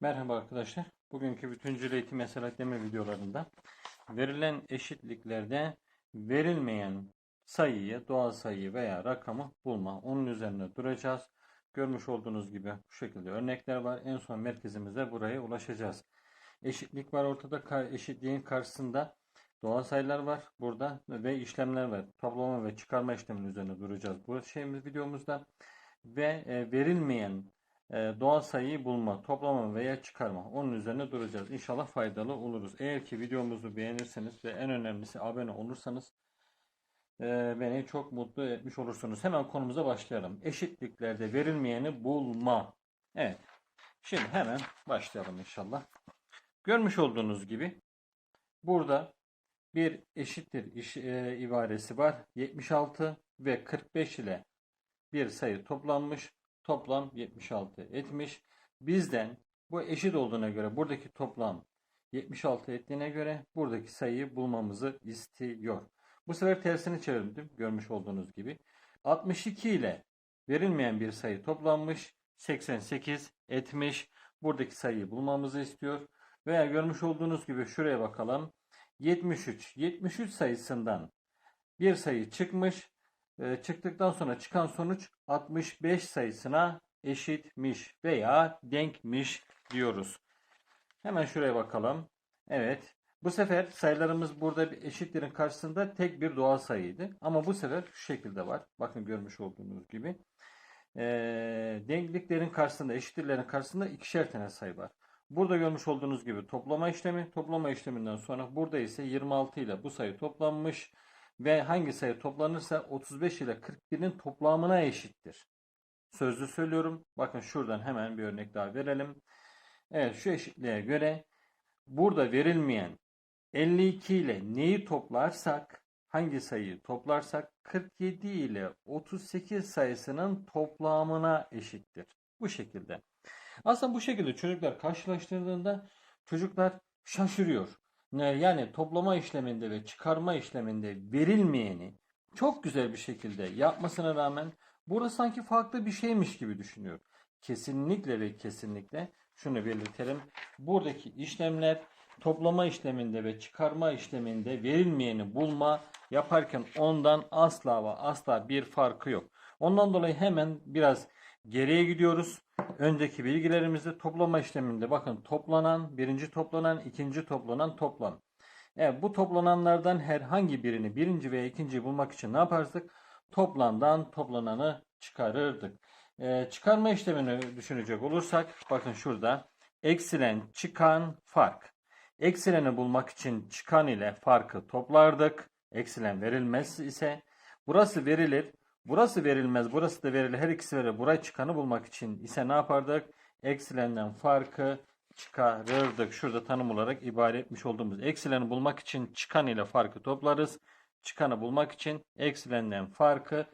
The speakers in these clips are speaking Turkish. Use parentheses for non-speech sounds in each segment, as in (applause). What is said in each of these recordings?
Merhaba arkadaşlar. Bugünkü bütüncül eğitim meseletleme videolarında verilen eşitliklerde verilmeyen sayıyı, doğal sayıyı veya rakamı bulma. Onun üzerine duracağız. Görmüş olduğunuz gibi bu şekilde örnekler var. En son merkezimize buraya ulaşacağız. Eşitlik var ortada. Eşitliğin karşısında doğal sayılar var burada ve işlemler var. Toplama ve çıkarma işleminin üzerine duracağız bu şeyimiz videomuzda. Ve e, verilmeyen doğal sayıyı bulma, toplama veya çıkarma. Onun üzerine duracağız. İnşallah faydalı oluruz. Eğer ki videomuzu beğenirseniz ve en önemlisi abone olursanız e, beni çok mutlu etmiş olursunuz. Hemen konumuza başlayalım. Eşitliklerde verilmeyeni bulma. Evet. Şimdi hemen başlayalım inşallah. Görmüş olduğunuz gibi burada bir eşittir iş, e, ibaresi var. 76 ve 45 ile bir sayı toplanmış. Toplam 76 etmiş. Bizden bu eşit olduğuna göre buradaki toplam 76 ettiğine göre buradaki sayıyı bulmamızı istiyor. Bu sefer tersini çevirdim görmüş olduğunuz gibi. 62 ile verilmeyen bir sayı toplanmış. 88 etmiş. Buradaki sayıyı bulmamızı istiyor. Veya görmüş olduğunuz gibi şuraya bakalım. 73. 73 sayısından bir sayı çıkmış. E, çıktıktan sonra çıkan sonuç 65 sayısına eşitmiş veya denkmiş diyoruz. Hemen şuraya bakalım. Evet. Bu sefer sayılarımız burada bir eşitlerin karşısında tek bir doğal sayıydı. Ama bu sefer şu şekilde var. Bakın görmüş olduğunuz gibi. E, denkliklerin karşısında, eşitlerin karşısında ikişer tane sayı var. Burada görmüş olduğunuz gibi toplama işlemi. Toplama işleminden sonra burada ise 26 ile bu sayı toplanmış ve hangi sayı toplanırsa 35 ile 41'in toplamına eşittir. Sözlü söylüyorum. Bakın şuradan hemen bir örnek daha verelim. Evet şu eşitliğe göre burada verilmeyen 52 ile neyi toplarsak hangi sayıyı toplarsak 47 ile 38 sayısının toplamına eşittir. Bu şekilde. Aslında bu şekilde çocuklar karşılaştırdığında çocuklar şaşırıyor. Yani toplama işleminde ve çıkarma işleminde verilmeyeni çok güzel bir şekilde yapmasına rağmen burada sanki farklı bir şeymiş gibi düşünüyor. Kesinlikle ve kesinlikle şunu belirtelim. Buradaki işlemler toplama işleminde ve çıkarma işleminde verilmeyeni bulma yaparken ondan asla ve asla bir farkı yok. Ondan dolayı hemen biraz geriye gidiyoruz. Önceki bilgilerimizde toplama işleminde bakın toplanan, birinci toplanan, ikinci toplanan toplam. Evet bu toplananlardan herhangi birini birinci veya ikinciyi bulmak için ne yapardık? Toplamdan toplananı çıkarırdık. Ee, çıkarma işlemini düşünecek olursak bakın şurada eksilen çıkan fark. Eksileni bulmak için çıkan ile farkı toplardık. Eksilen verilmez ise burası verilir. Burası verilmez, burası da verilir. Her ikisi verilir. Buraya çıkanı bulmak için ise ne yapardık? Eksilenden farkı çıkarırdık. Şurada tanım olarak ibare etmiş olduğumuz eksileni bulmak için çıkan ile farkı toplarız. Çıkanı bulmak için eksilenden farkı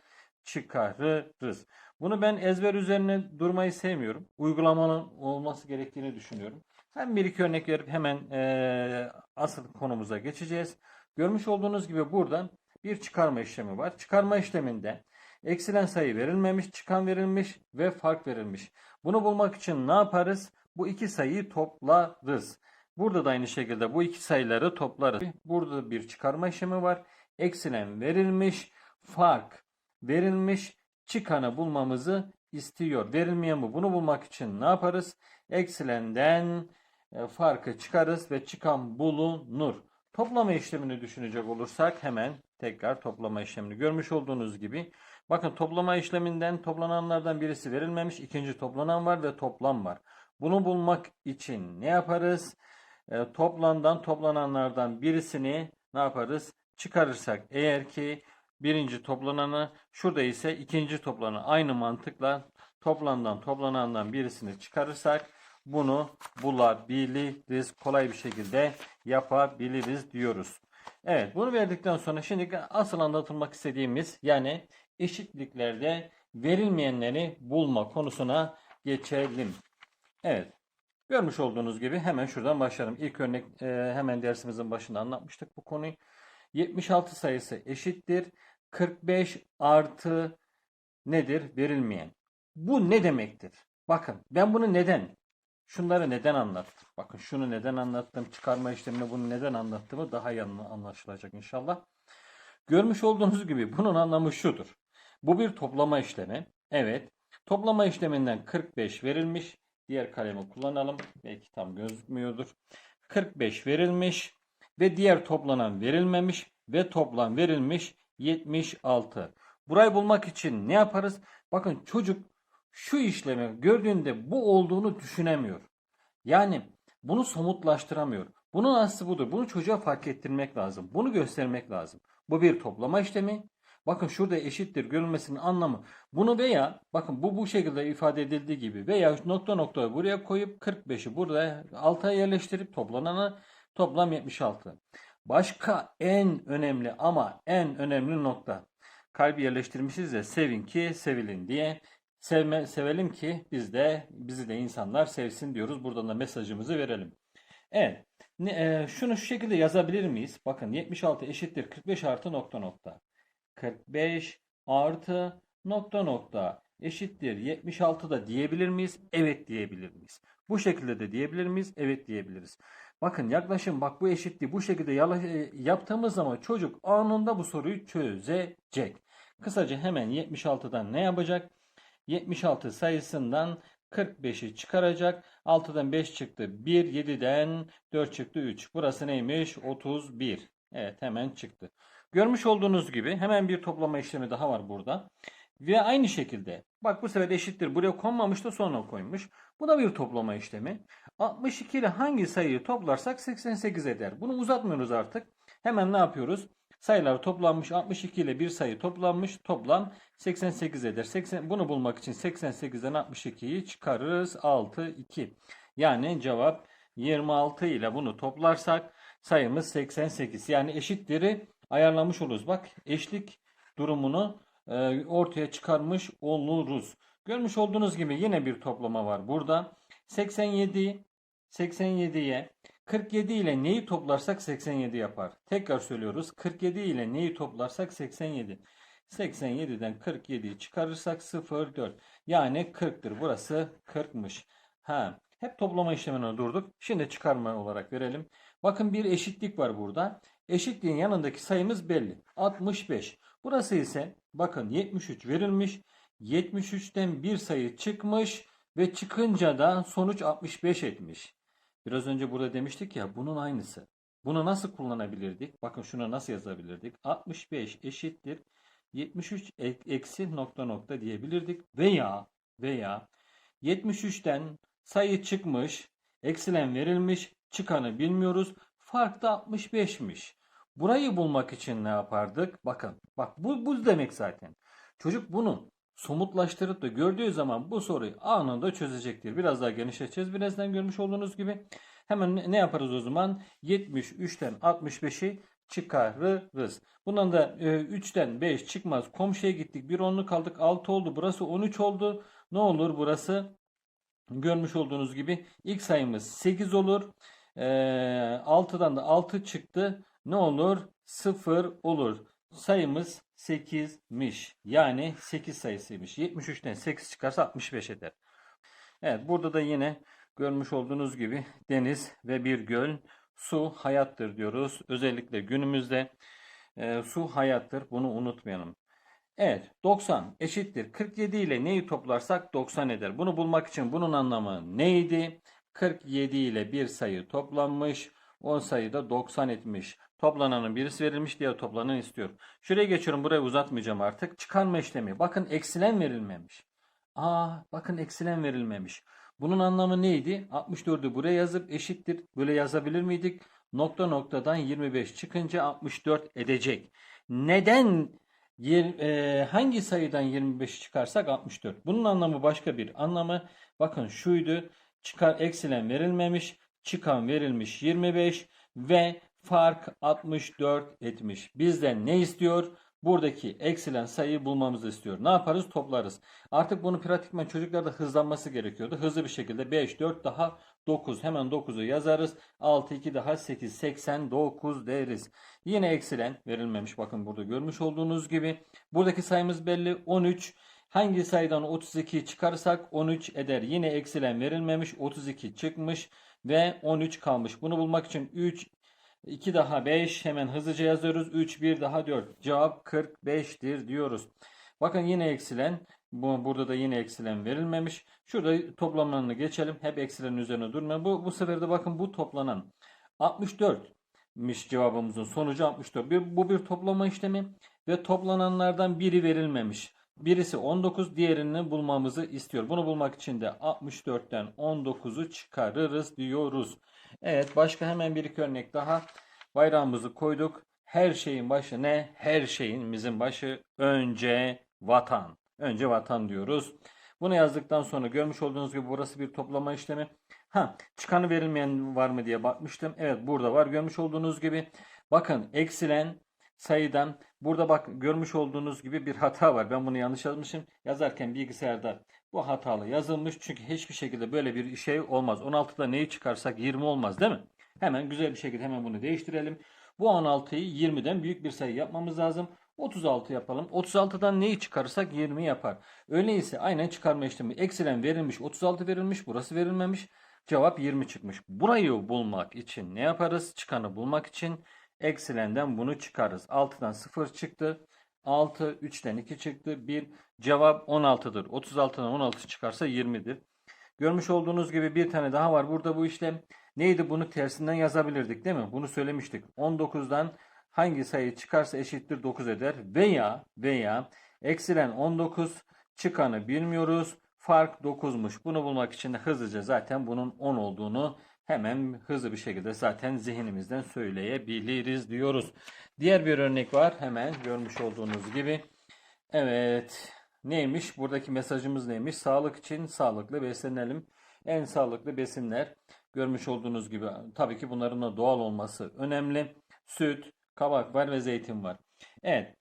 çıkarırız. Bunu ben ezber üzerine durmayı sevmiyorum. Uygulamanın olması gerektiğini düşünüyorum. Hem bir iki örnek verip hemen eee, asıl konumuza geçeceğiz. Görmüş olduğunuz gibi buradan bir çıkarma işlemi var. Çıkarma işleminde eksilen sayı verilmemiş, çıkan verilmiş ve fark verilmiş. Bunu bulmak için ne yaparız? Bu iki sayıyı toplarız. Burada da aynı şekilde bu iki sayıları toplarız. Burada bir çıkarma işlemi var. Eksilen verilmiş, fark verilmiş, çıkanı bulmamızı istiyor. Verilmeyen bu. Bunu bulmak için ne yaparız? Eksilenden e, farkı çıkarız ve çıkan bulunur. Toplama işlemini düşünecek olursak hemen tekrar toplama işlemini görmüş olduğunuz gibi bakın toplama işleminden toplananlardan birisi verilmemiş ikinci toplanan var ve toplam var. Bunu bulmak için ne yaparız? E, toplamdan toplananlardan birisini ne yaparız? Çıkarırsak eğer ki birinci toplananı şurada ise ikinci toplananı aynı mantıkla toplamdan toplanandan birisini çıkarırsak bunu bulabiliriz. Kolay bir şekilde yapabiliriz diyoruz. Evet bunu verdikten sonra şimdi asıl anlatılmak istediğimiz yani eşitliklerde verilmeyenleri bulma konusuna geçelim. Evet. Görmüş olduğunuz gibi hemen şuradan başlayalım. İlk örnek e, hemen dersimizin başında anlatmıştık bu konuyu. 76 sayısı eşittir. 45 artı nedir? Verilmeyen. Bu ne demektir? Bakın ben bunu neden Şunları neden anlattım? Bakın şunu neden anlattım? Çıkarma işlemini bunu neden anlattığımı daha iyi anla- anlaşılacak inşallah. Görmüş olduğunuz gibi bunun anlamı şudur. Bu bir toplama işlemi. Evet. Toplama işleminden 45 verilmiş. Diğer kalemi kullanalım. Belki tam gözükmüyordur. 45 verilmiş ve diğer toplanan verilmemiş ve toplam verilmiş 76. Burayı bulmak için ne yaparız? Bakın çocuk şu işlemi gördüğünde bu olduğunu düşünemiyor. Yani bunu somutlaştıramıyor. Bunun aslı budur. Bunu çocuğa fark ettirmek lazım. Bunu göstermek lazım. Bu bir toplama işlemi. Bakın şurada eşittir görülmesinin anlamı. Bunu veya bakın bu bu şekilde ifade edildiği gibi veya nokta nokta buraya koyup 45'i burada alta yerleştirip toplananı toplam 76. Başka en önemli ama en önemli nokta. Kalbi yerleştirmişiz ya sevin ki sevilin diye. Sevme, sevelim ki biz de bizi de insanlar sevsin diyoruz. Buradan da mesajımızı verelim. Evet. Ne, e, şunu şu şekilde yazabilir miyiz? Bakın 76 eşittir 45 artı nokta nokta. 45 artı nokta nokta eşittir 76 da diyebilir miyiz? Evet diyebilir miyiz? Bu şekilde de diyebilir miyiz? Evet diyebiliriz. Bakın yaklaşım bak bu eşitliği bu şekilde e, yaptığımız zaman çocuk anında bu soruyu çözecek. Kısaca hemen 76'dan ne yapacak? 76 sayısından 45'i çıkaracak. 6'dan 5 çıktı. 1, 7'den 4 çıktı 3. Burası neymiş? 31. Evet hemen çıktı. Görmüş olduğunuz gibi hemen bir toplama işlemi daha var burada. Ve aynı şekilde bak bu sefer eşittir buraya konmamış da sonra koymuş. Bu da bir toplama işlemi. 62 ile hangi sayıyı toplarsak 88 eder. Bunu uzatmıyoruz artık. Hemen ne yapıyoruz? Sayılar toplanmış 62 ile bir sayı toplanmış. Toplam 88 eder. 80, bunu bulmak için 88'den 62'yi çıkarırız. 6, 2. Yani cevap 26 ile bunu toplarsak sayımız 88. Yani eşitleri ayarlamış oluruz. Bak eşlik durumunu e, ortaya çıkarmış oluruz. Görmüş olduğunuz gibi yine bir toplama var burada. 87 87'ye 47 ile neyi toplarsak 87 yapar. Tekrar söylüyoruz. 47 ile neyi toplarsak 87. 87'den 47'yi çıkarırsak 0 4. Yani 40'tır. Burası 40'mış. Ha, hep toplama işlemine durduk. Şimdi çıkarma olarak verelim. Bakın bir eşitlik var burada. Eşitliğin yanındaki sayımız belli. 65. Burası ise bakın 73 verilmiş. 73'ten bir sayı çıkmış ve çıkınca da sonuç 65 etmiş. Biraz önce burada demiştik ya bunun aynısı. Bunu nasıl kullanabilirdik? Bakın şuna nasıl yazabilirdik? 65 eşittir 73 ek- eksi nokta nokta diyebilirdik. Veya veya 73'ten sayı çıkmış, eksilen verilmiş, çıkanı bilmiyoruz. Fark da 65'miş. Burayı bulmak için ne yapardık? Bakın, bak bu, bu demek zaten. Çocuk bunu somutlaştırıp da gördüğü zaman bu soruyu anında çözecektir. Biraz daha genişleteceğiz. Birazdan görmüş olduğunuz gibi. Hemen ne- yaparız o zaman? 73'ten 65'i çıkarırız. Bundan da e, 3'ten 5 çıkmaz. Komşuya gittik. Bir onluk kaldık. 6 oldu. Burası 13 oldu. Ne olur burası? Görmüş olduğunuz gibi ilk sayımız 8 olur. E, 6'dan da 6 çıktı. Ne olur? 0 olur. Sayımız 8'miş. Yani 8 sayısıymış. 73'ten 8 çıkarsa 65 eder. Evet burada da yine görmüş olduğunuz gibi deniz ve bir göl. Su hayattır diyoruz. Özellikle günümüzde e, su hayattır. Bunu unutmayalım. Evet 90 eşittir. 47 ile neyi toplarsak 90 eder. Bunu bulmak için bunun anlamı neydi? 47 ile bir sayı toplanmış. 10 sayıda 90 etmiş. Toplananın birisi verilmiş diğer toplanan istiyor. Şuraya geçiyorum burayı uzatmayacağım artık. Çıkarma işlemi. Bakın eksilen verilmemiş. Aa bakın eksilen verilmemiş. Bunun anlamı neydi? 64'ü buraya yazıp eşittir. Böyle yazabilir miydik? Nokta noktadan 25 çıkınca 64 edecek. Neden e, hangi sayıdan 25 çıkarsak 64? Bunun anlamı başka bir anlamı. Bakın şuydu. Çıkar eksilen verilmemiş. Çıkan verilmiş 25 ve fark 64 etmiş. Bizden ne istiyor? Buradaki eksilen sayıyı bulmamızı istiyor. Ne yaparız? Toplarız. Artık bunu pratikmen çocuklarda hızlanması gerekiyordu. Hızlı bir şekilde 5, 4 daha 9. Hemen 9'u yazarız. 6, 2 daha 8, 89 deriz. Yine eksilen verilmemiş. Bakın burada görmüş olduğunuz gibi. Buradaki sayımız belli. 13. Hangi sayıdan 32'yi çıkarırsak 13 eder. Yine eksilen verilmemiş. 32 çıkmış ve 13 kalmış. Bunu bulmak için 3 2 daha 5 hemen hızlıca yazıyoruz. 3 1 daha 4. Cevap 45'tir diyoruz. Bakın yine eksilen bu, burada da yine eksilen verilmemiş. Şurada toplamlarını geçelim. Hep eksilerin üzerine durma. Bu, bu sefer de bakın bu toplanan 64'miş cevabımızın sonucu 64. Bir, bu bir toplama işlemi ve toplananlardan biri verilmemiş. Birisi 19, diğerini bulmamızı istiyor. Bunu bulmak için de 64'ten 19'u çıkarırız diyoruz. Evet başka hemen bir iki örnek daha. Bayrağımızı koyduk. Her şeyin başı ne? Her şeyimizin başı önce vatan. Önce vatan diyoruz. Bunu yazdıktan sonra görmüş olduğunuz gibi burası bir toplama işlemi. Ha, çıkanı verilmeyen var mı diye bakmıştım. Evet burada var. Görmüş olduğunuz gibi. Bakın eksilen sayıdan burada bak görmüş olduğunuz gibi bir hata var. Ben bunu yanlış yazmışım. Yazarken bilgisayarda bu hatalı yazılmış. Çünkü hiçbir şekilde böyle bir şey olmaz. 16'da neyi çıkarsak 20 olmaz değil mi? Hemen güzel bir şekilde hemen bunu değiştirelim. Bu 16'yı 20'den büyük bir sayı yapmamız lazım. 36 yapalım. 36'dan neyi çıkarırsak 20 yapar. Öyleyse aynen çıkarma işlemi. Eksilen verilmiş 36 verilmiş. Burası verilmemiş. Cevap 20 çıkmış. Burayı bulmak için ne yaparız? Çıkanı bulmak için eksilenden bunu çıkarız. 6'dan 0 çıktı. 6, 3'ten 2 çıktı. 1. Cevap 16'dır. 36'dan 16 çıkarsa 20'dir. Görmüş olduğunuz gibi bir tane daha var. Burada bu işlem neydi? Bunu tersinden yazabilirdik değil mi? Bunu söylemiştik. 19'dan hangi sayı çıkarsa eşittir 9 eder. Veya veya eksilen 19 çıkanı bilmiyoruz. Fark 9'muş. Bunu bulmak için de hızlıca zaten bunun 10 olduğunu hemen hızlı bir şekilde zaten zihnimizden söyleyebiliriz diyoruz. Diğer bir örnek var. Hemen görmüş olduğunuz gibi. Evet. Neymiş? Buradaki mesajımız neymiş? Sağlık için sağlıklı beslenelim. En sağlıklı besinler görmüş olduğunuz gibi tabii ki bunların da doğal olması önemli. Süt, kabak var ve zeytin var. Evet.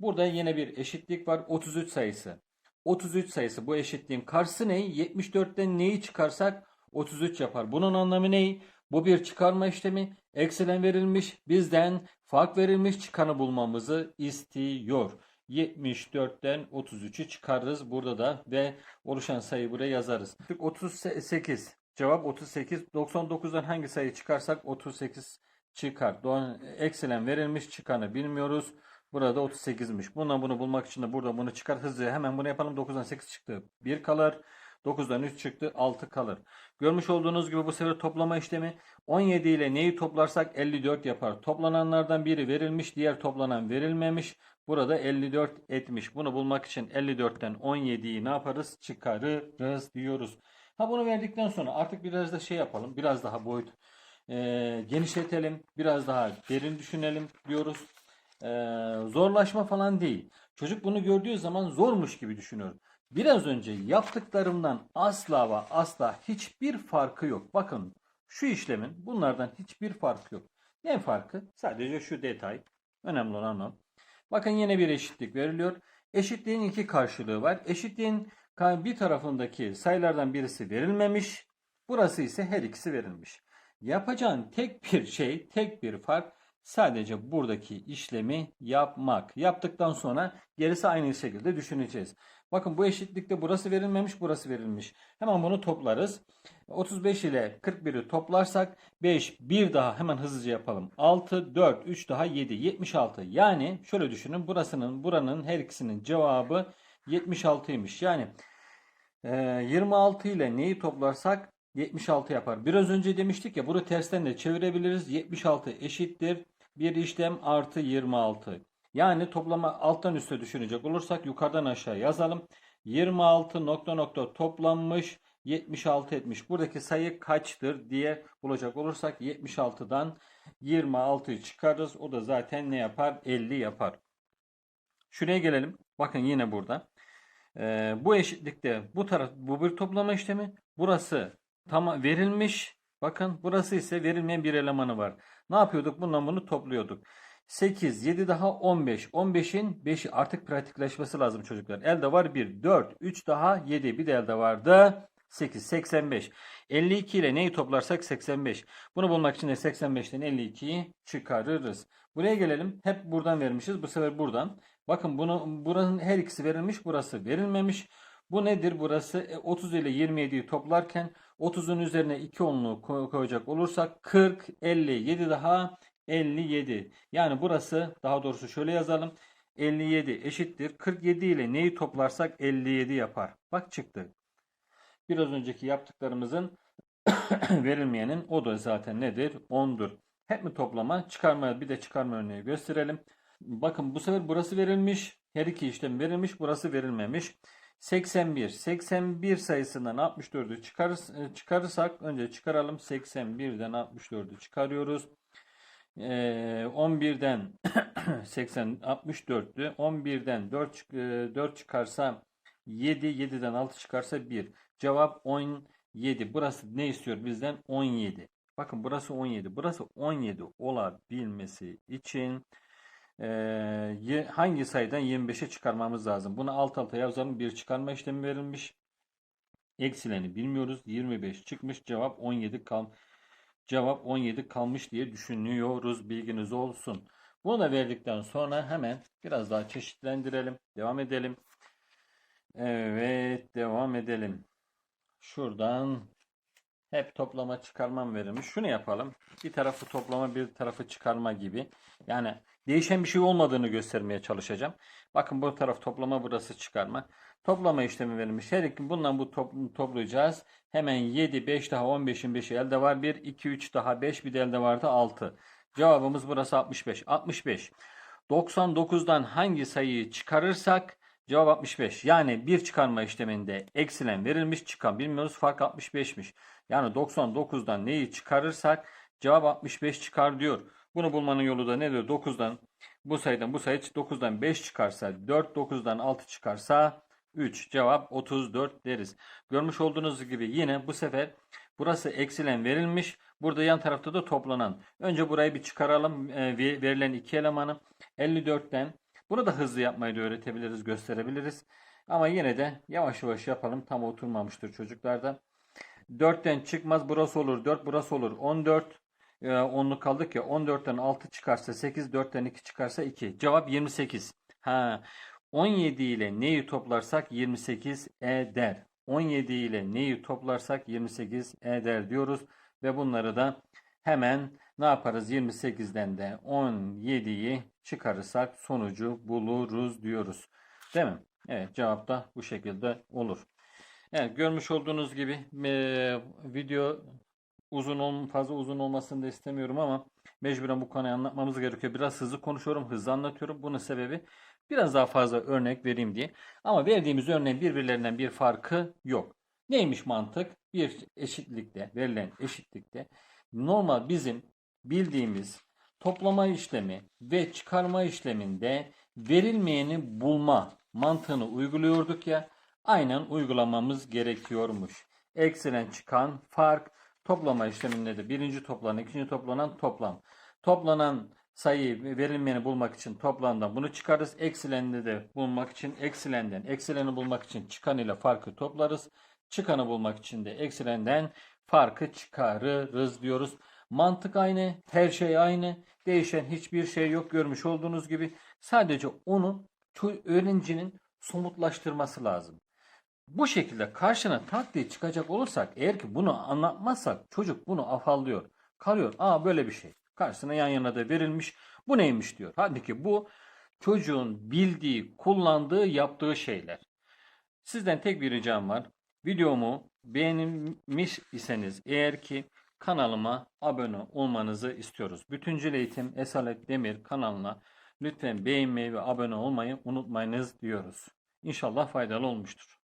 Burada yine bir eşitlik var. 33 sayısı. 33 sayısı bu eşitliğin karşısı ne? 74'ten neyi çıkarsak 33 yapar. Bunun anlamı ne? Bu bir çıkarma işlemi. Eksilen verilmiş. Bizden fark verilmiş çıkanı bulmamızı istiyor. 74'ten 33'ü çıkarırız burada da ve oluşan sayıyı buraya yazarız. 38. Cevap 38. 99'dan hangi sayı çıkarsak 38 çıkar. Doğan, eksilen verilmiş çıkanı bilmiyoruz. Burada 38'miş. Bundan bunu bulmak için de burada bunu çıkar. Hızlı hemen bunu yapalım. 9'dan 8 çıktı. 1 kalır. 9'dan 3 çıktı. 6 kalır. Görmüş olduğunuz gibi bu sefer toplama işlemi 17 ile neyi toplarsak 54 yapar. Toplananlardan biri verilmiş. Diğer toplanan verilmemiş. Burada 54 etmiş. Bunu bulmak için 54'ten 17'yi ne yaparız? Çıkarırız diyoruz. Ha bunu verdikten sonra artık biraz da şey yapalım. Biraz daha boyut e, genişletelim. Biraz daha derin düşünelim diyoruz. E, zorlaşma falan değil. Çocuk bunu gördüğü zaman zormuş gibi düşünüyor. Biraz önce yaptıklarımdan asla ve asla hiçbir farkı yok. Bakın şu işlemin bunlardan hiçbir farkı yok. Ne farkı? Sadece şu detay. Önemli olan o. Bakın yine bir eşitlik veriliyor. Eşitliğin iki karşılığı var. Eşitliğin bir tarafındaki sayılardan birisi verilmemiş. Burası ise her ikisi verilmiş. Yapacağın tek bir şey, tek bir fark sadece buradaki işlemi yapmak. Yaptıktan sonra gerisi aynı şekilde düşüneceğiz. Bakın bu eşitlikte burası verilmemiş, burası verilmiş. Hemen bunu toplarız. 35 ile 41'i toplarsak 5, bir daha hemen hızlıca yapalım. 6, 4, 3 daha 7, 76. Yani şöyle düşünün burasının, buranın her ikisinin cevabı 76'ymış. Yani e, 26 ile neyi toplarsak 76 yapar. Biraz önce demiştik ya bunu tersten de çevirebiliriz. 76 eşittir. Bir işlem artı 26. Yani toplama alttan üste düşünecek olursak yukarıdan aşağı yazalım. 26 nokta nokta toplanmış 76 etmiş. Buradaki sayı kaçtır diye bulacak olursak 76'dan 26'yı çıkarırız. O da zaten ne yapar? 50 yapar. Şuraya gelelim. Bakın yine burada. Ee, bu eşitlikte bu taraf bu bir toplama işlemi. Burası tam verilmiş. Bakın burası ise verilmeyen bir elemanı var. Ne yapıyorduk? Bundan bunu topluyorduk. 8, 7 daha 15. 15'in 5'i artık pratikleşmesi lazım çocuklar. Elde var 1, 4, 3 daha 7. Bir de elde vardı 8, 85. 52 ile neyi toplarsak 85. Bunu bulmak için de 85'ten 52'yi çıkarırız. Buraya gelelim. Hep buradan vermişiz. Bu sefer buradan. Bakın bunu buranın her ikisi verilmiş. Burası verilmemiş. Bu nedir? Burası E, 30 ile 27'yi toplarken 30'un üzerine 2 onluğu koy- koyacak olursak 40, 50, 7 daha 57. Yani burası daha doğrusu şöyle yazalım. 57 eşittir. 47 ile neyi toplarsak 57 yapar. Bak çıktı. Biraz önceki yaptıklarımızın (coughs) verilmeyenin o da zaten nedir? 10'dur. Hep mi toplama? Çıkarma bir de çıkarma örneği gösterelim. Bakın bu sefer burası verilmiş. Her iki işlem verilmiş. Burası verilmemiş. 81. 81 sayısından 64'ü çıkarız, e, çıkarırsak önce çıkaralım. 81'den 64'ü çıkarıyoruz. Ee, 11'den 80 64'tü. 11'den 4 çık- e, 4 çıkarsa 7, 7'den 6 çıkarsa 1. Cevap 17. Burası ne istiyor bizden? 17. Bakın burası 17. Burası 17 olabilmesi için ye- hangi sayıdan 25'e çıkarmamız lazım? Bunu alt alta yazalım. Bir çıkarma işlemi verilmiş. Eksileni bilmiyoruz. 25 çıkmış. Cevap 17 kal. Cevap 17 kalmış diye düşünüyoruz. Bilginiz olsun. Bunu da verdikten sonra hemen biraz daha çeşitlendirelim. Devam edelim. Evet, devam edelim. Şuradan hep toplama çıkarmam verilmiş. Şunu yapalım. Bir tarafı toplama, bir tarafı çıkarma gibi. Yani değişen bir şey olmadığını göstermeye çalışacağım. Bakın bu taraf toplama, burası çıkarma. Toplama işlemi verilmiş. Her iki bundan bu top- toplayacağız. Hemen 7, 5 daha 15'in 5'i elde var. 1, 2, 3 daha 5 bir de elde vardı 6. Cevabımız burası 65. 65. 99'dan hangi sayıyı çıkarırsak cevap 65. Yani bir çıkarma işleminde eksilen verilmiş çıkan bilmiyoruz fark 65'miş. Yani 99'dan neyi çıkarırsak cevap 65 çıkar diyor. Bunu bulmanın yolu da nedir? 9'dan bu sayıdan bu sayı 9'dan 5 çıkarsa 4, 9'dan 6 çıkarsa 3. Cevap 34 deriz. Görmüş olduğunuz gibi yine bu sefer burası eksilen verilmiş. Burada yan tarafta da toplanan. Önce burayı bir çıkaralım. e, ve- verilen iki elemanı. 54'ten. Bunu da hızlı yapmayı da öğretebiliriz, gösterebiliriz. Ama yine de yavaş yavaş yapalım. Tam oturmamıştır çocuklarda. 4'ten çıkmaz burası olur. 4 burası olur. 14. E, 10'luk kaldık ya. 14'ten 6 çıkarsa 8. 4'ten 2 çıkarsa 2. Cevap 28. Ha. 17 ile neyi toplarsak 28 eder. 17 ile neyi toplarsak 28 eder diyoruz. Ve bunları da hemen ne yaparız? 28'den de 17'yi çıkarırsak sonucu buluruz diyoruz. Değil mi? Evet cevap da bu şekilde olur. Evet görmüş olduğunuz gibi eee, video uzun ol, fazla uzun olmasını da istemiyorum ama mecburen bu konuyu anlatmamız gerekiyor. Biraz hızlı konuşuyorum, hızlı anlatıyorum. Bunun sebebi biraz daha fazla örnek vereyim diye. Ama verdiğimiz örneğin birbirlerinden bir farkı yok. Neymiş mantık? Bir eşitlikte, verilen eşitlikte normal bizim bildiğimiz toplama işlemi ve çıkarma işleminde verilmeyeni bulma mantığını uyguluyorduk ya aynen uygulamamız gerekiyormuş. Eksilen çıkan fark toplama işleminde de birinci toplanan ikinci toplanan toplam. Toplanan sayıyı verilmeyeni bulmak için toplamdan bunu çıkarız. Eksilende de bulmak için eksilenden eksileni bulmak için çıkan ile farkı toplarız. Çıkanı bulmak için de eksilenden farkı çıkarırız diyoruz. Mantık aynı, her şey aynı. Değişen hiçbir şey yok görmüş olduğunuz gibi. Sadece onu öğrencinin somutlaştırması lazım. Bu şekilde karşına tak diye çıkacak olursak eğer ki bunu anlatmazsak çocuk bunu afallıyor. Kalıyor. Aa böyle bir şey. Karşısına yan yana da verilmiş. Bu neymiş diyor. Halbuki bu çocuğun bildiği, kullandığı, yaptığı şeyler. Sizden tek bir ricam var. Videomu beğenmiş iseniz eğer ki kanalıma abone olmanızı istiyoruz. Bütüncül Eğitim Esalet Demir kanalına lütfen beğenmeyi ve abone olmayı unutmayınız diyoruz. İnşallah faydalı olmuştur.